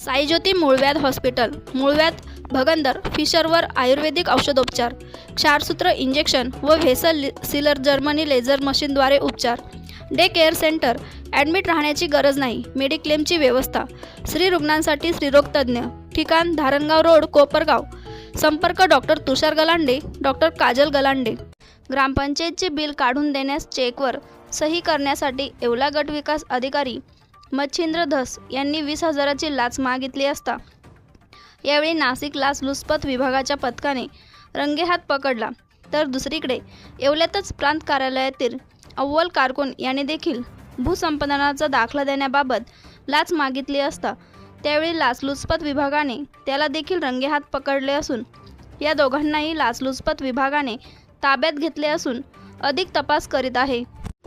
साईज्योती मूळव्याध हॉस्पिटल मूळव्याध भगंदर फिशरवर आयुर्वेदिक औषधोपचार क्षारसूत्र इंजेक्शन व व्हेसल सिलर जर्मनी लेझर मशीनद्वारे उपचार. डे केअर सेंटर ॲडमिट राहण्याची गरज नाही मेडिक्लेमची व्यवस्था. स्त्री रुग्णांसाठी स्त्रीरोगतज्ञ ठिकाण धारणगाव रोड कोपरगाव. संपर्क डॉक्टर तुषार गलांडे डॉक्टर काजल गलांडे. ग्रामपंचायतचे बिल काढून देण्यास चेकवर सही करण्यासाठी येवला गट विकास अधिकारी मच्छिंद्र धस यांनी वीस हजाराची लाच मागितली असता. यावेळी नाशिक लाचलुचपत विभागाच्या पथकाने रंगेहात पकडला. तर दुसरीकडे येवल्यातच प्रांत कार्यालयातील अव्वल कारकून याने देखील भूसंपादनाचा दाखला देण्याबाबत लाच मागितली असता. त्यावेळी लाचलुचपत विभागाने त्याला देखील रंगेहात पकडले असून या दोघांनाही लाचलुचपत विभागाने ताब्यात घेतले असून अधिक तपास करीत आहे.